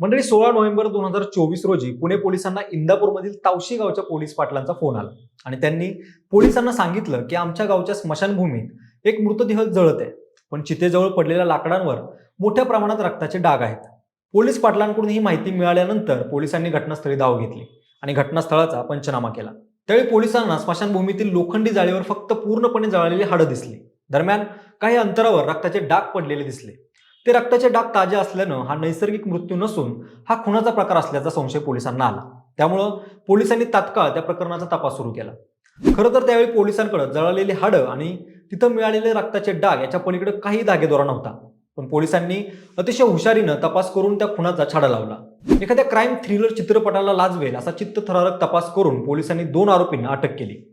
मंडळी सोळा नोव्हेंबर दोन हजार चोवीस रोजी पुणे पोलिसांना इंदापूरमधील तावशी गावच्या पोलीस पाटलांचा फोन आला. आणि त्यांनी पोलिसांना सांगितलं की आमच्या गावच्या स्मशानभूमीत एक मृतदेह जळत आहे. पण चितेजवळ पडलेल्या लाकडांवर मोठ्या प्रमाणात रक्ताचे डाग आहेत. पोलीस पाटलांकडून ही माहिती मिळाल्यानंतर पोलिसांनी घटनास्थळी धाव घेतली आणि घटनास्थळाचा पंचनामा केला. त्यावेळी पोलिसांना स्मशानभूमीतील लोखंडी जाळीवर फक्त पूर्णपणे जळालेली हाडं दिसली. दरम्यान काही अंतरावर रक्ताचे डाग पडलेले दिसले. ते रक्ताचे डाग ताजे असल्यानं हा नैसर्गिक मृत्यू नसून हा खुनाचा प्रकार असल्याचा संशय पोलिसांना आला. त्यामुळं पोलिसांनी तात्काळ त्या प्रकरणाचा तपास सुरू केला. खरं तर त्यावेळी पोलिसांकडे जळालेली हाडं आणि तिथं मिळालेले रक्ताचे डाग याच्या पलीकडे काही धागेदोरा नव्हता. पण पोलिसांनी अतिशय हुशारीनं तपास करून त्या खुनाचा छाडा लावला. एखाद्या क्राईम थ्रिलर चित्रपटाला लाजवेल असा चित्तथरारक तपास करून पोलिसांनी दोन आरोपींना अटक केली.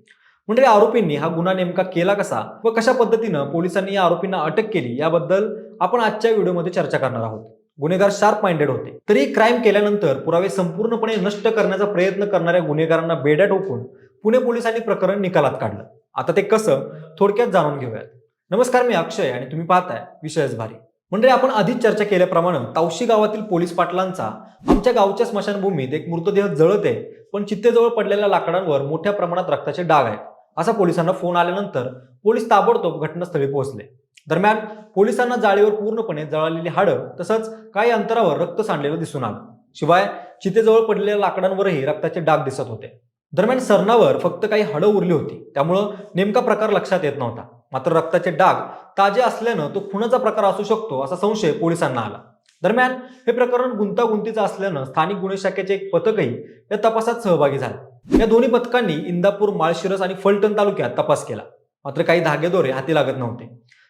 म्हणजे आरोपींनी हा गुन्हा नेमका केला कसा व कशा पद्धतीनं पोलिसांनी या आरोपींना अटक केली याबद्दल आपण आजच्या व्हिडिओमध्ये चर्चा करणार आहोत. गुन्हेगार शार्प माइंडेड होते. तरी क्राईम केल्यानंतर पुरावे संपूर्णपणे नष्ट करण्याचा प्रयत्न करणाऱ्या गुन्हेगारांना बेड्या टोकून पुणे पोलिसांनी प्रकरण निकालात काढलं. आता ते कसं थोडक्यात जाणून घेऊयात. नमस्कार मी अक्षय आणि तुम्ही पाहताय विषयच भारी. म्हणजे आपण आधीच चर्चा केल्याप्रमाणे तावशी गावातील पोलीस पाटलांचा आमच्या गावच्या स्मशानभूमीत एक मृतदेह जळत आहे पण चित्तेजवळ पडलेल्या लाकडांवर मोठ्या प्रमाणात रक्ताचे डाग आहेत. असा पोलिसांना फोन आल्यानंतर पोलीस ताबडतोब घटनास्थळी पोहोचले. दरम्यान पोलिसांना जाळीवर पूर्णपणे जळालेली हाडं तसंच काही अंतरावर रक्त सांडलेलं दिसून आलं. शिवाय चितेजवळ पडलेल्या लाकडांवरही रक्ताचे डाग दिसत होते. दरम्यान सरणावर फक्त काही हाडं उरली होती. त्यामुळं नेमका प्रकार लक्षात येत नव्हता. मात्र रक्ताचे डाग ताजे असल्यानं तो खुनाचा प्रकार असू शकतो असा संशय पोलिसांना आला. दरम्यान हे प्रकरण गुंतागुंतीचं असल्यानं स्थानिक गुन्हे शाखेचे एक पथकही या तपासात सहभागी झालं. या दोन्ही पथकांनी इंदापूर माळशिरस आणि फलटण तालुक्यात तपास केला. मात्र काही धागेदोरे हाती लागत नव्हते.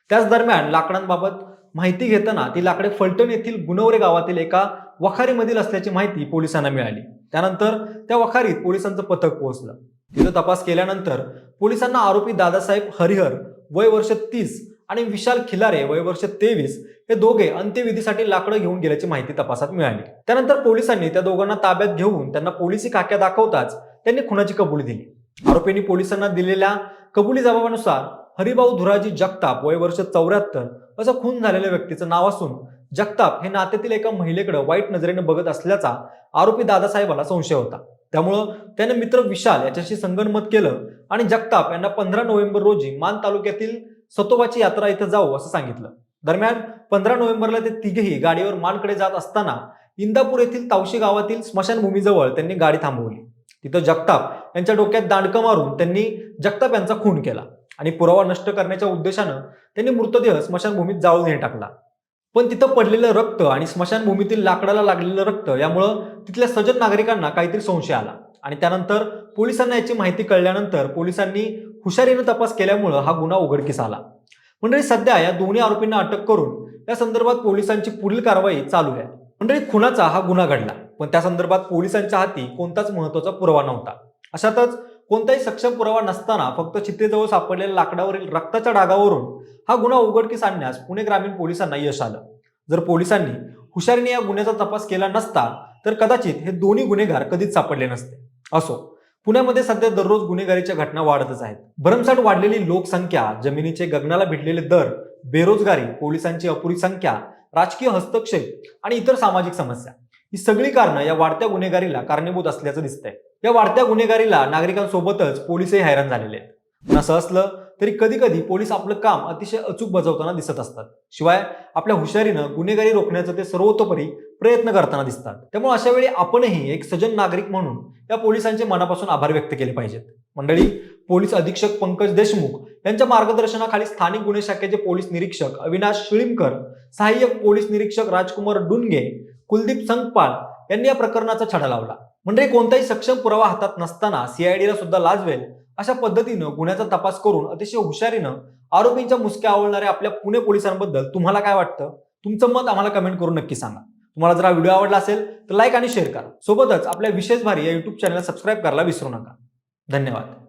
त्याच दरम्यान लाकडांबाबत माहिती घेताना ती लाकडे फलटण येथील गुणवरे गावातील एका वखारीमधील असल्याची माहिती पोलिसांना मिळाली. त्यानंतर त्या वखारीत पोलिसांचं पथक पोहोचलं. तिथं तपास केल्यानंतर पोलिसांना आरोपी दादासाहेब हरिहर वय वर्ष तीस आणि विशाल खिलारे वय वर्ष तेवीस हे दोघे अंत्यविधीसाठी लाकडं घेऊन गेल्याची माहिती तपासात मिळाली. त्यानंतर पोलिसांनी त्या दोघांना ताब्यात घेऊन त्यांना पोलिसी काक्या दाखवताच त्यांनी खुनाची कबुली दिली. आरोपींनी पोलिसांना दिलेल्या कबुली जबाबानुसार हरिभाऊ धुराजी जगताप वय वर्ष चौऱ्याहत्तर असं खून झालेल्या व्यक्तीचं नाव असून जगताप हे नात्यातील एका महिलेकडे वाईट नजरेने बघत असल्याचा आरोपी दादासाहेबाला संशय होता. त्यामुळं त्याने मित्र विशाल याच्याशी संगनमत केलं आणि जगताप यांना पंधरा नोव्हेंबर रोजी मान तालुक्यातील सतोबाची यात्रा इथं जाऊ असं सांगितलं. दरम्यान पंधरा नोव्हेंबरला ते तिघेही गाडीवर मानकडे जात असताना इंदापूर येथील तावशी गावातील स्मशानभूमीजवळ त्यांनी गाडी थांबवली. तिथं जगताप यांच्या डोक्यात दांडकं मारून त्यांनी जगताप यांचा खून केला. आणि पुरावा नष्ट करण्याच्या उद्देशानं त्यांनी मृतदेह स्मशानभूमीत जाळून हे टाकला. पण तिथं पडलेलं रक्त आणि स्मशानभूमीतील लाकडाला लागलेलं रक्त यामुळं तिथल्या सजग नागरिकांना काहीतरी संशय आला. आणि त्यानंतर पोलिसांना याची माहिती कळल्यानंतर पोलिसांनी हुशारीनं तपास केल्यामुळं हा गुन्हा उघडकीस आला. मंडळी सध्या या दोन्ही आरोपींना अटक करून या संदर्भात पोलिसांची पुढील कारवाई चालू आहे. मंडळी खुनाचा हा गुन्हा घडला. पण त्या संदर्भात पोलिसांच्या हाती कोणताच महत्त्वाचा पुरावा नव्हता. अशातच कोणताही सक्षम पुरावा नसताना फक्त चित्तेजवळ सापडलेल्या लाकडावरील रक्ताच्या डागावरून हा गुन्हा उघडकीस आणण्यास पुणे ग्रामीण पोलिसांना यश आलं. जर पोलिसांनी हुशारीने या गुन्ह्याचा तपास केला नसता तर कदाचित हे दोन्ही गुन्हेगार कधीच सापडले नसते. असो पुण्यामध्ये सध्या दररोज गुन्हेगारीच्या घटना वाढतच आहेत. भरमसाठ वाढलेली लोकसंख्या जमिनीचे गगनाला भिडलेले दर बेरोजगारी पोलिसांची अपुरी संख्या राजकीय हस्तक्षेप आणि इतर सामाजिक समस्या. ही सगळी कारणं या वाढत्या गुन्हेगारीला कारणीभूत असल्याचं दिसतंय. या वाढत्या गुन्हेगारीला नागरिकांसोबतच पोलिसही हैराण झालेले आहेत. नसं असं असलं तरी कधी कधी पोलीस आपलं काम अतिशय अचूक बजावताना दिसत असतात. शिवाय आपल्या हुशारीनं गुन्हेगारी रोखण्याचं ते सर्वतोपरी प्रयत्न करताना दिसतात. त्यामुळे अशा वेळी आपणही एक सजन नागरिक म्हणून या पोलिसांचे मनापासून आभार व्यक्त केले पाहिजेत. मंडळी पोलीस अधीक्षक पंकज देशमुख यांच्या मार्गदर्शनाखाली स्थानिक गुन्हे शाखेचे पोलीस निरीक्षक अविनाश शिळीमकर सहाय्यक पोलीस निरीक्षक राजकुमार डुनगे कुलदीप संगपाळ यांनी या प्रकरणाचा छडा लावला. म्हणजे कोणताही सक्षम पुरावा हातात नसताना सीआयडीला सुद्धा लाजवेल अशा पद्धतीनं गुन्ह्याचा तपास करून अतिशय हुशारीनं आरोपींच्या मुसक्या आवळणाऱ्या आपल्या पुणे पोलिसांबद्दल तुम्हाला काय वाटतं? तुमचं मत आम्हाला कमेंट करून नक्की सांगा. तुम्हाला जर हा व्हिडिओ आवडला असेल तर लाईक आणि शेअर करा. सोबतच आपल्या विशेष भारी या युट्यूब चॅनलला सबस्क्राईब करायला विसरू नका. धन्यवाद.